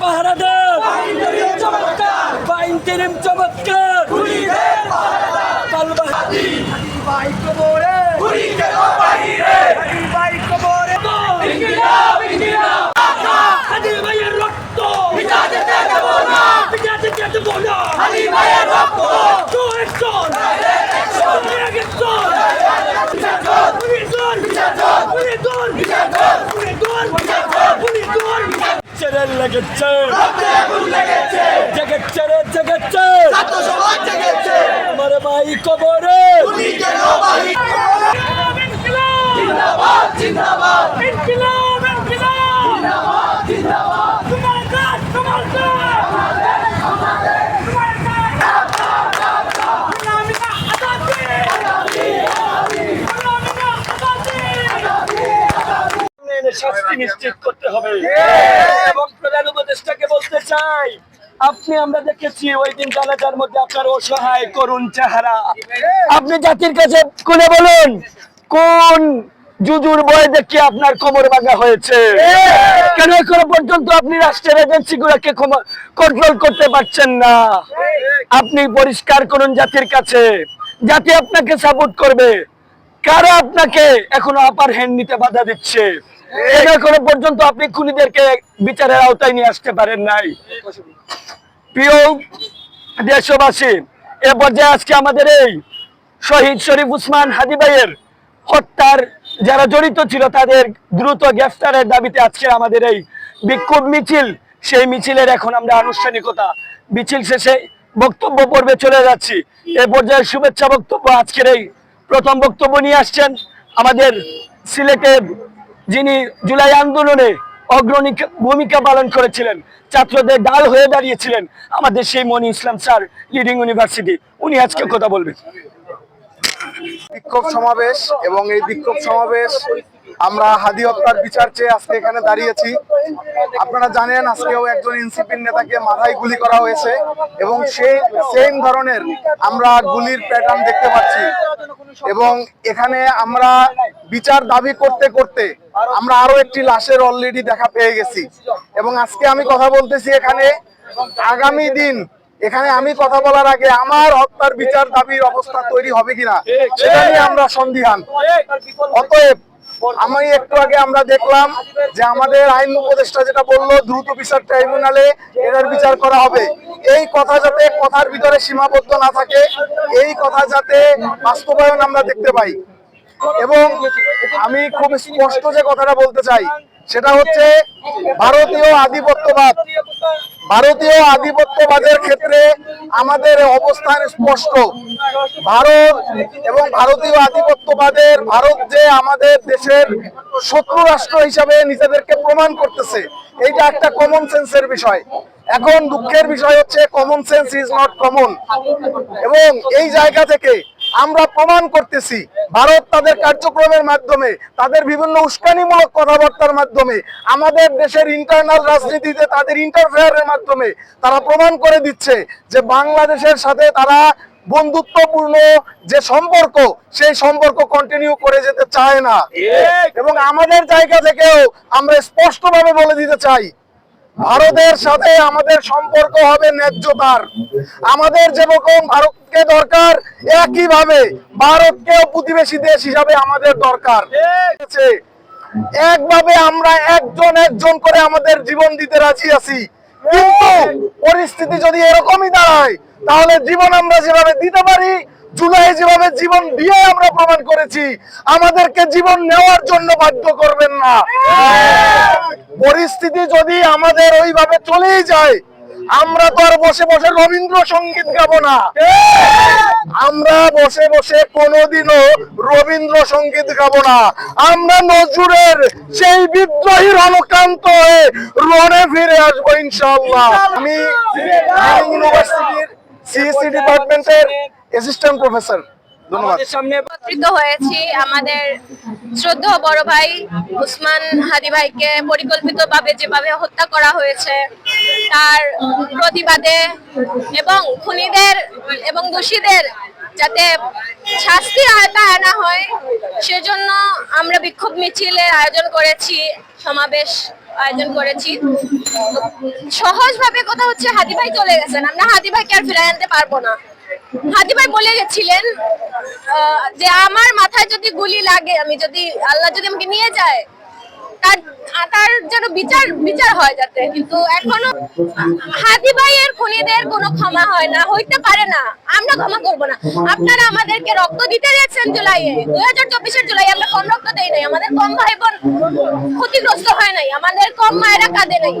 পাহারাদার। বাইন্তেরিম চমৎকার কালবা হাদি ভাই কবরে হাদি ভাই কবরে হাদি ভাইয়ের রক্ত মিটাতে দেব না মিটাতে দেব না হাদি ভাইয়ের রক্ত তো একজন এক একজন ছেড়ে লেগেছে। জেগেছে রে জেগেছে। আমার ভাই কবরে। ইনকিলাব ইনকিলাব তোমার কাজ তোমার কাজ শাস্তি নিশ্চিত করতে হবে এবং প্রধান উপদেষ্টাকে বলতে চাই আপনি আমরা দেখেছি ওই দিন জানাজার মধ্যে আপনার অসহায় করুণ চেহারা। আপনি জাতির কাছে খুলে বলুন, কোন জুজুর বয় দেখে আপনার কোমর ভাঙা হয়েছে? কেন এখনও পর্যন্ত আপনি রাষ্ট্রের এজেন্সি গুলোকে কন্ট্রোল করতে পারছেন না? আপনি পরিষ্কার করুন জাতির কাছে। জাতি আপনাকে সাপোর্ট করবে। কারা আপনাকে এখনও আপার হ্যান্ড নিতে বাধা দিচ্ছে? এখনও পর্যন্ত আপনি খুনিদেরকে বিচারের আওতায় নিয়ে আসতে পারেন নাই? প্রিয় দেশবাসী, এ পর্যায়ে আজকে আমাদের এই শহীদ শরীফ উসমান হাদি ভাইয়ের হত্যার যারা জড়িত ছিল, তাদের দ্রুত গ্রেফতারের দাবিতে আজকে আমাদের এই বিক্ষোভ মিছিল, সেই মিছিলের এখন আমরা আনুষ্ঠানিকতা, মিছিল শেষে বক্তব্য পর্বে চলে যাচ্ছি। এ পর্যায়ে শুভেচ্ছা বক্তব্য, আজকের এই প্রথম বক্তব্য নিয়ে আসছেন আমাদের সিলেটের যিনি জুলাই আন্দোলনে অগ্রণী ভূমিকা পালন করেছিলেন। ছাত্রদের ডাল হয়ে দাঁড়িয়েছিলেন আমাদের সেই Moni Islam sir leading university উনি আজকে কথা বলবেন। বিক্ষোভ সমাবেশ এবং এই বিক্ষোভ সমাবেশ আমরা হাদি হত্যার বিচার চেয়ে আজকে এখানে দাঁড়িয়েছি। আপনারা জানেন আজকেও একজন এনসিপির নেতাকে মাথায় গুলি করা হয়েছে এবং সেই সেম ধরনের আমরা গুলির প্যাটার্ন দেখতে পাচ্ছি। এবং এখানে আমরা বিচার দাবি করতে করতে আমরা আরও একটি লাশের অলরেডি দেখা পেয়ে গেছি। এবং আজকে আমি কথা বলতেছি এখানে, আগামী দিন এখানে আমি কথা বলার আগে আমার হত্যার বিচার দাবির অবস্থা তৈরি হবে কিনা, সেটা নিয়ে আমরা সন্দিহান। অতএব আমি একটু আগে আমরা দেখলাম যে আমাদের আইন উপদেষ্টা যেটা বলল, দ্রুত বিচার ট্রাইব্যুনালে এটার বিচার করা হবে। এই কথা যাতে কথার ভিতরে সীমাবদ্ধ না থাকে, এই কথা যাতে বাস্তবায়ন আমরা দেখতে পাই। এবং আমি খুব স্পষ্ট যে কথাটা বলতে চাই, সেটা হচ্ছে ভারতীয় আধিপত্যবাদ। ভারতীয় আধিপত্যবাদের ক্ষেত্রে আমাদের অবস্থান স্পষ্ট। ভারত এবং ভারতীয় আধিপত্যবাদের, ভারত যে আমাদের দেশের শত্রু রাষ্ট্র হিসাবে নিজেদেরকে প্রমাণ করতেছে, এইটা একটা কমন সেন্সের বিষয়। এখন দুঃখের বিষয় হচ্ছে common sense is not common এবং এই জায়গা থেকে আমরা প্রমাণ করতেছি। ভারত তাদের কার্যক্রমের মাধ্যমে, তাদের বিভিন্ন উস্কানিমূলক কথাবার্তার মাধ্যমে, আমাদের দেশের ইন্টারনাল রাজনীতিতে তাদের ইন্টারফেয়ারের মাধ্যমে তারা প্রমাণ করে দিচ্ছে যে বাংলাদেশের সাথে তারা বন্ধুত্বপূর্ণ যে সম্পর্ক, সেই সম্পর্ক কন্টিনিউ করে যেতে চায় না। এবং আমাদের জায়গা থেকেও আমরা স্পষ্টভাবে বলে দিতে চাই, ভারতের সাথে আমাদের সম্পর্ক হবে ন্যায্যতার। আমাদের যেরকম ভারতকে দরকার, একইভাবে ভারতকেও প্রতিবেশী দেশ হিসাবে আমাদের দরকার। একভাবে আমরা একজন একজন করে আমাদের জীবন দিতে রাজি আছি। কিন্তু পরিস্থিতি যদি এরকমই দাঁড়ায়, তাহলে জীবন আমরা যেভাবে দিতে পারি, জুলাই যেভাবে জীবন দিয়ে আমরা প্রমাণ করেছি, আমাদেরকে জীবন নেওয়ার জন্য বাধ্য করবেন না। পরিস্থিতি যদি আমাদের ওইভাবে চলেই যায় আমরা তো আর বসে বসে রবীন্দ্র সংগীত গাবো না। আমরা বসে বসে কোনোদিনও রবীন্দ্র সংগীত গাবো না। আমরা নজরুলের সেই বিদ্রোহী রণকান্ত হয়ে রণে ফিরে আসব ইনশাআল্লাহ। আমি ইউনিভার্সিটির সিএসসি ডিপার্টমেন্টের অ্যাসিস্ট্যান্ট প্রফেসর ধন্যবাদ। একত্রিত হয়েছি আমাদের শ্রদ্ধ বড় ভাই উসমান হাদি ভাইকে পরিকল্পিতভাবে যেভাবে হত্যা করা হয়েছে তার প্রতিবাদে এবং খুনিদের এবং দোষীদের যাতে শাস্তির আয়তায় আনা হয় সেজন্য আমরা বিক্ষোভ মিছিলের আয়োজন করেছি সমাবেশ আয়োজন করেছি। সহজ ভাবে কথা হচ্ছে হাদি ভাই চলে গেছেন আমরা হাদি ভাইকে আর ফিরে আনতে পারব না। হাদি ভাই বলে গেছিলেন যে আমার মাথায় যদি গুলি লাগে, আমি যদি আল্লাহ যদি আমাকে নিয়ে যায়, তার তার যেন বিচার বিচার হয় যাতে। কিন্তু এখনও হাদি ভাইয়ের খুনিদের কোনো ক্ষমা হয় না, হইতে পারে না। আমরা ক্ষমা করব না। আপনারা আমাদেরকে রক্ত দিতে দেখছেন জুলাইয়ে। দুই হাজার চব্বিশের জুলাই আমরা কম রক্ত দেই নাই। আমাদের কম ভাই বোন ক্ষতিগ্রস্ত হয় নাই। আমাদের কম মায়েরা কাঁদে নাই।